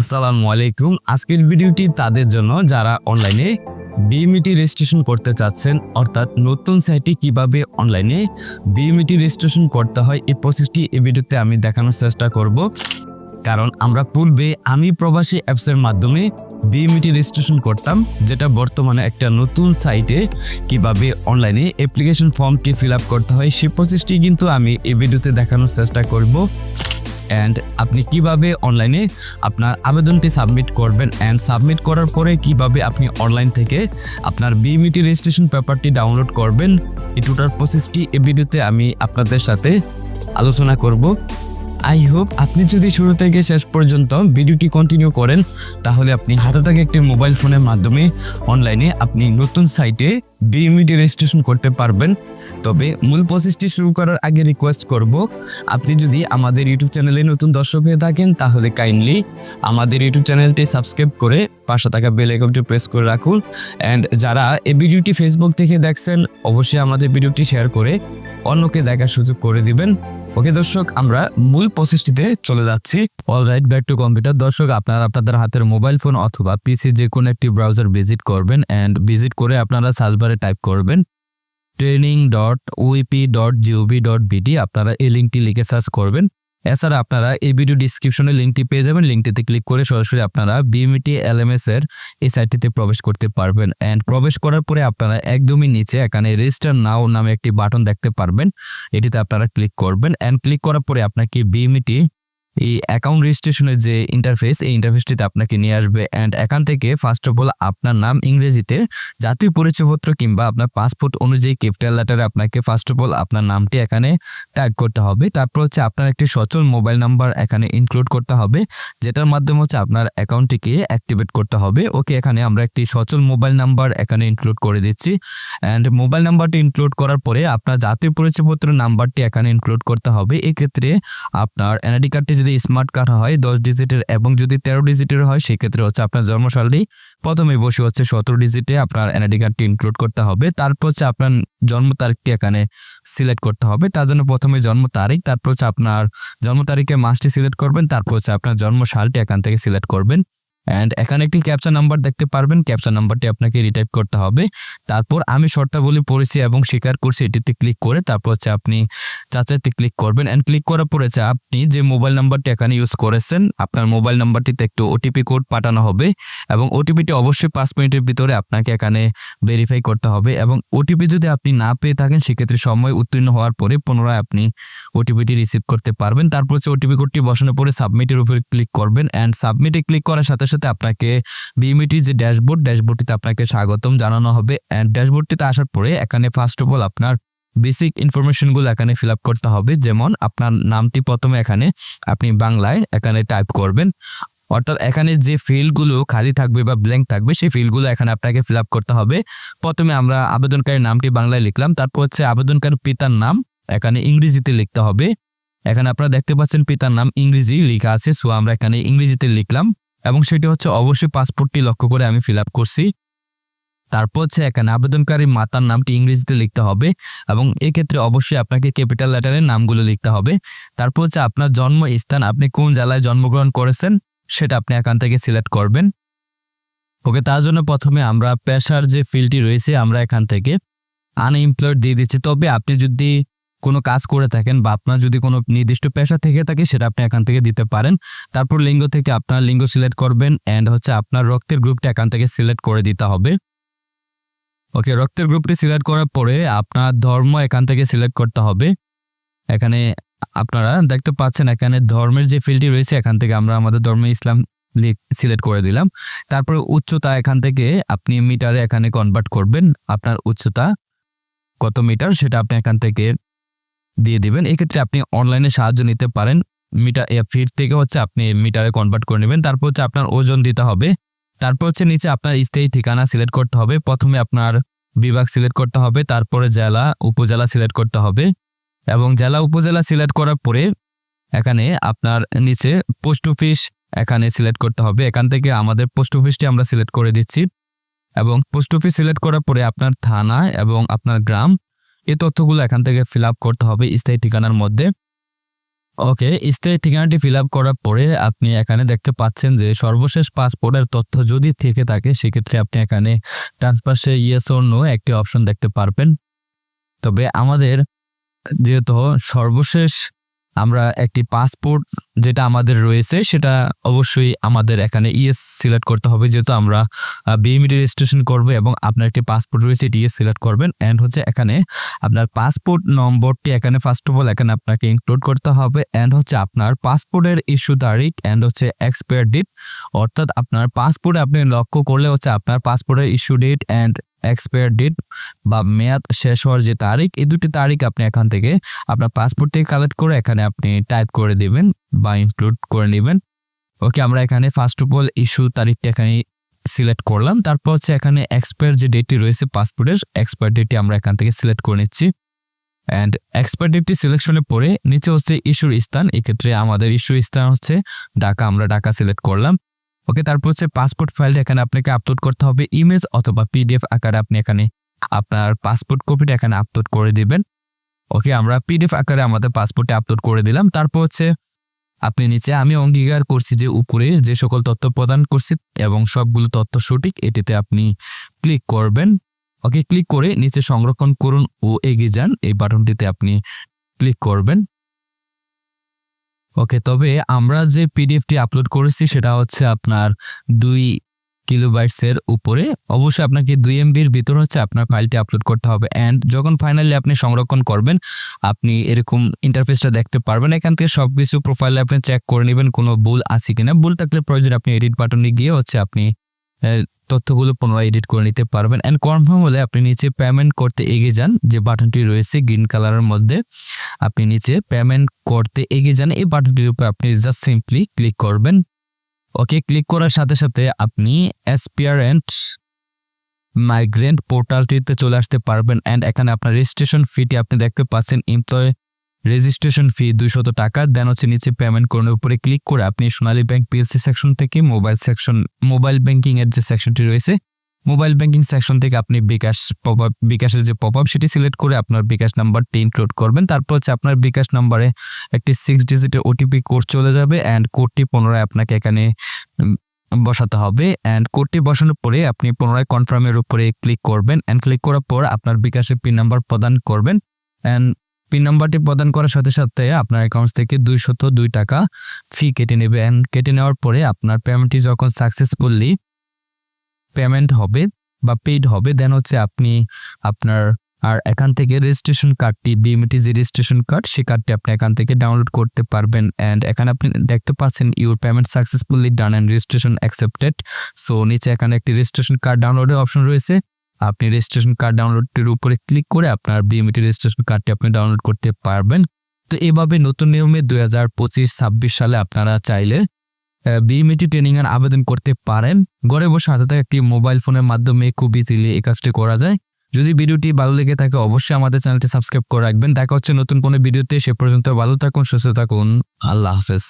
আসসালামু আলাইকুম। আজকের ভিডিওটি তাদের জন্য যারা অনলাইনে বিএমইটি রেজিস্ট্রেশন করতে চাচ্ছেন, অর্থাৎ নতুন সাইটে কীভাবে অনলাইনে বিএমইটি রেজিস্ট্রেশন করতে হয়, এই প্রসেসটি এই ভিডিওতে আমি দেখানোর চেষ্টা করব। কারণ আমরা পূর্বে আমি প্রবাসী অ্যাপসের মাধ্যমে বিএমইটি রেজিস্ট্রেশন করতাম, যেটা বর্তমানে একটা নতুন সাইটে কীভাবে অনলাইনে অ্যাপ্লিকেশন ফর্মটি ফিল করতে হয়, সেই প্রসেসটি কিন্তু আমি এই ভিডিওতে দেখানোর চেষ্টা করব। অ্যান্ড আপনি কীভাবে অনলাইনে আপনার আবেদনটি সাবমিট করবেন? অ্যান্ড সাবমিট করার পরে কীভাবে আপনি অনলাইন থেকে আপনার বিএমইটি রেজিস্ট্রেশন পেপারটি ডাউনলোড করবেন? এই টোটাল প্রসেসটি এই ভিডিওতে আমি আপনাদের সাথে আলোচনা করব। আই হোপ আপনি যদি শুরু থেকে শেষ পর্যন্ত ভিডিওটি কন্টিনিউ করেন, তাহলে আপনি হাতে থাকা একটি মোবাইল ফোনের মাধ্যমে অনলাইনে আপনি নতুন সাইটে বিএমইটি রেজিস্ট্রেশন করতে পারবেন। তবে মূল প্রসেসটি শুরু করার আগে রিকোয়েস্ট করব, আপনি যদি আমাদের ইউটিউব চ্যানেলে নতুন দর্শক হয়ে থাকেন, তাহলে কাইন্ডলি আমাদের ইউটিউব চ্যানেলটি সাবস্ক্রাইব করে পাশে থাকা বেল আইকনটি প্রেস করে রাখুন। অ্যান্ড যারা এই ভিডিওটি ফেসবুক থেকে দেখছেন, অবশ্যই আমাদের ভিডিওটি শেয়ার করে অন্যকে দেখার সুযোগ করে দিবেন। ওকে দর্শক, আমরা মূল প্রসেসটিতে চলে যাচ্ছি। অলরাইট ব্যাক টু কম্পিউটার দর্শক, আপনারা আপনাদের হাতের মোবাইল ফোন অথবা পিসি যে কোনো একটি ব্রাউজার ভিজিট করবেন অ্যান্ড ভিজিট করে আপনারা সার্চবারে টাইপ করবেন training dot OEP dot GOV dot BD আপনারা এই লিঙ্কটি লিখে সার্চ করবেন। এছাড়া আপনারা এই ভিডিও ডিসক্রিপশনে লিঙ্কটি পেয়ে যাবেন। লিঙ্কটিতে ক্লিক করে সরাসরি আপনারা বিএমটি এলএমএস এর এই সাইটটিতে প্রবেশ করতে পারবেন। অ্যান্ড প্রবেশ করার পরে আপনারা একদমই নিচে এখানে রেজিস্টার নাও নামে একটি বাটন দেখতে পারবেন। এটিতে আপনারা ক্লিক করবেন। অ্যান্ড ক্লিক করার পরে আপনাকে বিএমটি এই অ্যাকাউন্ট রেজিস্ট্রেশনের যে ইন্টারফেস এই ইন্টারফেসটিতে আপনাকে নিয়ে আসবে। অ্যান্ড এখান থেকে ফার্স্ট অফ অল আপনার নাম ইংরেজিতে জাতীয় পরিচয়পত্র কিংবা আপনার পাসপোর্ট অনুযায়ী ক্যাপিটাল লেটারে আপনাকে ফার্স্ট অফ অল আপনার নামটি এখানে ট্যাগ করতে হবে। তারপর হচ্ছে আপনার একটি সচল মোবাইল নাম্বার এখানে ইনক্লুড করতে হবে, যেটার মাধ্যমে হচ্ছে আপনার অ্যাকাউন্টটিকে অ্যাক্টিভেট করতে হবে। ওকে এখানে আমরা একটি সচল মোবাইল নাম্বার এখানে ইনক্লুড করে দিচ্ছি। অ্যান্ড মোবাইল নাম্বারটি ইনক্লুড করার পরে আপনার জাতীয় পরিচয়পত্র নাম্বারটি এখানে ইনক্লুড করতে হবে। এক্ষেত্রে আপনার এনআইডি কার্ডটি যদি স্মার্ট কার্ড হয় দশ ডিজিটের এবং যদি তেরো ডিজিটের হয়, সেক্ষেত্রে হচ্ছে আপনার জন্মসালটি প্রথমে বসে হচ্ছে সতেরো ডিজিটে আপনার এনআইডি কার্ডটি ইনক্লুড করতে হবে। তারপর হচ্ছে আপনার জন্ম তারিখটি এখানে সিলেক্ট করতে হবে। তার জন্য প্রথমে জন্ম তারিখ, তারপর হচ্ছে আপনার জন্ম তারিখে মাসটি সিলেক্ট করবেন, তারপর হচ্ছে আপনার জন্ম সালটি এখান থেকে সিলেক্ট করবেন। অ্যান্ড এখানে একটি ক্যাপচা নাম্বার দেখতে পারবেন ক্যাপচা নাম্বারটি আপনাকে রিটাইপ করতে হবে। তারপর আমি শর্তাবলী পড়েছি এবং স্বীকার করছি, এটিতে ক্লিক করে তারপর হচ্ছে আপনি চাচাইতে ক্লিক করবেন অ্যান্ড ক্লিক করার পরে আপনি যে মোবাইল নাম্বারটি এখানে ইউজ করেছেন, আপনার মোবাইল নাম্বারটিতে একটু ওটিপি কোড পাঠানো হবে এবং ওটিপিটি অবশ্যই পাঁচ মিনিটের ভিতরে আপনাকে এখানে ভেরিফাই করতে হবে এবং ওটিপি যদি আপনি না পেয়ে থাকেন, সেক্ষেত্রে সময় উত্তীর্ণ হওয়ার পরে পুনরায় আপনি ওটিপিটি রিসিভ করতে পারবেন। তারপর হচ্ছে ওটিপি কোডটি বসানোর পরে সাবমিটের উপরে ক্লিক করবেন অ্যান্ড সাবমিটে ক্লিক করার সাথে সাথে আপনাকে বিএমইটির যে ড্যাশবোর্ড ড্যাশবোর্ডটিতে আপনাকে স্বাগতম জানানো হবে অ্যান্ড ড্যাশবোর্ডটিতে আসার পরে এখানে ফার্স্ট অফ অল আপনার বেসিক ইনফরমেশনগুলো এখানে ফিল আপ করতে হবে। যেমন আপনার নামটি প্রথমে এখানে আপনি বাংলায় এখানে টাইপ করবেন। অর্থাৎ এখানে যে ফিল্ডগুলো খালি থাকবে বা ব্ল্যাঙ্ক থাকবে, সেই ফিল্ডগুলো এখানে আপনাকে ফিল করতে হবে। প্রথমে আমরা আবেদনকারীর নামটি বাংলায় লিখলাম, তারপর হচ্ছে আবেদনকারীর পিতার নাম এখানে ইংরেজিতে লিখতে হবে। এখানে আপনারা দেখতে পাচ্ছেন পিতার নাম ইংরেজি লেখা আছে সো আমরা এখানে ইংরেজিতে লিখলাম। এবং সেটি হচ্ছে অবশ্যই পাসপোর্টটি লক্ষ্য করে আমি ফিল করছি। তারপর হচ্ছে এখানে আবেদনকারী মাতার নামটি ইংরেজিতে লিখতে হবে এবং এক্ষেত্রে অবশ্যই আপনাকে ক্যাপিটাল লেটারের নামগুলো লিখতে হবে। তারপর হচ্ছে আপনার জন্মস্থান আপনি কোন জেলায় জন্মগ্রহণ করেছেন সেটা আপনি এখান থেকে সিলেক্ট করবেন। ওকে, তার জন্য প্রথমে আমরা পেশার যে ফিল্ডটি রয়েছে আমরা এখান থেকে আনএমপ্লয়েড দিয়ে দিচ্ছি। তবে আপনি যদি কোনো কাজ করে থাকেন বা আপনার যদি কোনো নির্দিষ্ট পেশা থেকে থাকে সেটা আপনি এখান থেকে দিতে পারেন। তারপর লিঙ্গ থেকে আপনার লিঙ্গ সিলেক্ট করবেন অ্যান্ড হচ্ছে আপনার রক্তের গ্রুপটা এখান থেকে সিলেক্ট করে দিতে হবে। ওকে রক্তের গ্রুপটি সিলেক্ট করার পরে আপনার ধর্ম এখান থেকে সিলেক্ট করতে হবে। এখানে আপনারা দেখতে পাচ্ছেন এখানে ধর্মের যে ফিল্ডটি রয়েছে, এখান থেকে আমরা আমাদের ধর্মে ইসলাম সিলেক্ট করে দিলাম। তারপরে উচ্চতা এখান থেকে আপনি মিটারে এখানে কনভার্ট করবেন। আপনার উচ্চতা কত মিটার সেটা আপনি এখান থেকে দিয়ে দিবেন। এক্ষেত্রে আপনি অনলাইনে সাহায্য নিতে পারেন। মিটার ফিট থেকে হচ্ছে আপনি মিটারে কনভার্ট করে নেবেন। তারপর হচ্ছে আপনার ওজন দিতে হবে। তারপর হচ্ছে নিচে আপনার স্থায়ী ঠিকানা সিলেক্ট করতে হবে। প্রথমে আপনার বিভাগ সিলেক্ট করতে হবে, তারপরে জেলা, উপজেলা সিলেক্ট করতে হবে। এবং জেলা, উপজেলা সিলেক্ট করার পরে এখানে আপনার নিচে পোস্ট অফিস এখানে সিলেক্ট করতে হবে। এখান থেকে আমাদের পোস্ট অফিসটি আমরা সিলেক্ট করে দিচ্ছি। এবং পোস্ট অফিস সিলেক্ট করার পরে আপনার থানা এবং আপনার গ্রাম, এই তথ্যগুলো এখান থেকে ফিল করতে হবে স্থায়ী ঠিকানার মধ্যে। ওকে স্থায়ী ঠিকানাটি ফিল আপ করার পরে আপনি এখানে দেখতে পাচ্ছেন যে সর্বশেষ পাসপোর্টের তথ্য যদি থেকে থাকে, সেক্ষেত্রে আপনি এখানে ট্রান্সফার্সে ইয়েস অন্য একটি অপশন দেখতে পারবেন। তবে আমাদের যেহেতু সর্বশেষ আমরা একটি পাসপোর্ট যেটা আমাদের রয়েছে, সেটা অবশ্যই আমাদের এখানে ইএস সিলেক্ট করতে হবে। যেহেতু আমরা বিএমইডি রেজিস্ট্রেশন করব এবং আপনার একটি পাসপোর্ট রয়েছে, এটি ইএস সিলেক্ট করবেন। অ্যান্ড হচ্ছে এখানে আপনার পাসপোর্ট নম্বরটি এখানে ফার্স্ট অফ অল এখানে আপনাকে ইনক্লুড করতে হবে। অ্যান্ড হচ্ছে আপনার পাসপোর্টের ইস্যু তারিখ অ্যান্ড হচ্ছে এক্সপায়ার ডেট অর্থাৎ আপনার পাসপোর্টে আপনি লক্ষ্য করলে হচ্ছে আপনার পাসপোর্টের issue date and expire date বা মেয়াদ শেষ হওয়ার যে তারিখ, এই দুটি তারিখ আপনি এখান থেকে আপনার পাসপোর্ট থেকে কালেক্ট করে এখানে আপনি টাইপ করে দিবেন বা ইনক্লুড করে নেবেন। ওকে আমরা এখানে ফার্স্ট অফ অল ইস্যু তারিখটা এখানে সিলেক্ট করলাম। তারপর হচ্ছে এখানে এক্সপায়ার যে ডেটটি রয়েছে পাসপোর্টের এক্সপায়ার ডেটটি আমরা এখান থেকে সিলেক্ট করে নিচ্ছি। অ্যান্ড এক্সপায়ার ডেটটি সিলেকশনে পরে নিচে হচ্ছে ইস্যুর স্থান, এক্ষেত্রে আমাদের ইস্যুর স্থান হচ্ছে ঢাকা, আমরা ঢাকা সিলেক্ট করলাম। ওকে তারপর হচ্ছে পাসপোর্ট ফাইলটা এখানে আপনাকে আপলোড করতে হবে ইমেজ অথবা পিডিএফ আকারে আপনি এখানে আপনার পাসপোর্ট কপিটা এখানে আপলোড করে দিবেন। ওকে আমরা পিডিএফ আকারে আমাদের পাসপোর্টে আপলোড করে দিলাম। তারপর হচ্ছে আপনি নিচে আমি অঙ্গীকার করছি যে উপরে যে সকল তথ্য প্রদান করছি এবং সবগুলো তথ্য সঠিক, এটিতে আপনি ক্লিক করবেন। ওকে ক্লিক করে নিচে সংরক্ষণ করুন ও এগিয়ে যান। এই বাটনটিতে আপনি ক্লিক করবেন। ওকে তবে আমরা যে পিডিএফটি আপলোড করেছি সেটা হচ্ছে আপনার দুই কিলোবাইটসের উপরে। অবশ্যই আপনাকে দুই এমবির ভিতর হচ্ছে আপনার ফাইলটি আপলোড করতে হবে। অ্যান্ড যখন ফাইনালি আপনি সংরক্ষণ করবেন, আপনি এরকম ইন্টারফেসটা দেখতে পারবেন। এখান থেকে সব কিছু প্রোফাইলে আপনি চেক করে নেবেন, কোনো ভুল আছে কিনা। ভুল থাকলে প্রয়োজন আপনি এডিট বাটনে গিয়ে হচ্ছে আপনি তথ্যগুলো পুনরায় এডিট করে নিতে পারবেন। অ্যান্ড কনফার্ম হলে আপনি নিচে পেমেন্ট করতে এগিয়ে যান। যে বাটনটি রয়েছে গ্রিন কালারের মধ্যে, আপনি নিচে পেমেন্ট করতে এগিয়ে যান। এই বাটনটির উপর আপনি জাস্ট সিম্পলি ক্লিক করবেন। ওকে ক্লিক করার সাথে সাথে আপনি অ্যাসপিয়ারেন্ট মাইগ্রেন্ট পোর্টালটিতে চলে আসতে পারবেন। অ্যান্ড এখানে আপনার রেজিস্ট্রেশন ফিটি আপনি দেখতে পাচ্ছেন। এমপ্লয় রেজিস্ট্রেশন ফি দুইশত টাকা দেন হচ্ছে নিচে পেমেন্ট করার উপরে ক্লিক করে আপনি সোনালী ব্যাংক পিএলসি সেকশন থেকে মোবাইল সেকশন মোবাইল ব্যাংকিং এর যে সেকশনটি রয়েছে মোবাইল ব্যাংকিং সেকশন থেকে আপনি বিকাশ পপ বিকাশের যে পপ আপ সেটি সিলেক্ট করে আপনার বিকাশ নাম্বারটি ইনক্লুড করবেন। তারপর হচ্ছে আপনার বিকাশ নাম্বারে একটি সিক্স ডিজিটের ওটিপি কোড চলে যাবে অ্যান্ড কোডটি পুনরায় আপনাকে এখানে বসাতে হবে। অ্যান্ড কোডটি বসানোর পরে আপনি পুনরায় কনফার্মের উপরে ক্লিক করবেন। অ্যান্ড ক্লিক করার পর আপনার বিকাশের পিন নাম্বার প্রদান করবেন। অ্যান্ড পিন নাম্বারটি প্রদান করার সাথে সাথে আপনার অ্যাকাউন্ট থেকে দুইশত দুই টাকা ফি কেটে নেবে অ্যান্ড কেটে নেওয়ার পরে আপনার পেমেন্টটি যখন সাকসেসফুললি পেমেন্ট হবে বা পেইড হবে দেন হচ্ছে আপনি আপনার আর এখান থেকে রেজিস্ট্রেশন কার্ডটি বিএমটি যে রেজিস্ট্রেশন কার্ড সেই কার্ডটি আপনি এখান থেকে ডাউনলোড করতে পারবেন অ্যান্ড এখানে আপনি দেখতে পাচ্ছেন your payment successfully done and registration accepted so নিচে এখানে একটি রেজিস্ট্রেশন কার্ড ডাউনলোডের অপশন রয়েছে। আপনি রেজিস্ট্রেশন কার্ড ডাউনলোডটির উপরে ক্লিক করে আপনার বিএমটি রেজিস্ট্রেশন কার্ডটি আপনি ডাউনলোড করতে পারবেন। তো এভাবে নতুন নিয়মে দুই হাজার পঁচিশ, ছাব্বিশ সালে আপনারা চাইলে বিএমইটি ট্রেনিং এর আবেদন করতে পারেন। ঘরে বসে হাতে থাকা একটি মোবাইল ফোনের মাধ্যমে খুব ইজিলি এই কাজটি করা যায়। যদি ভিডিওটি ভালো লেগে থাকে, অবশ্যই আমাদের চ্যানেলটি সাবস্ক্রাইব করে রাখবেন। দেখা হচ্ছে নতুন কোনো ভিডিওতে, সে পর্যন্ত ভালো থাকুন, সুস্থ থাকুন। আল্লাহ হাফেজ।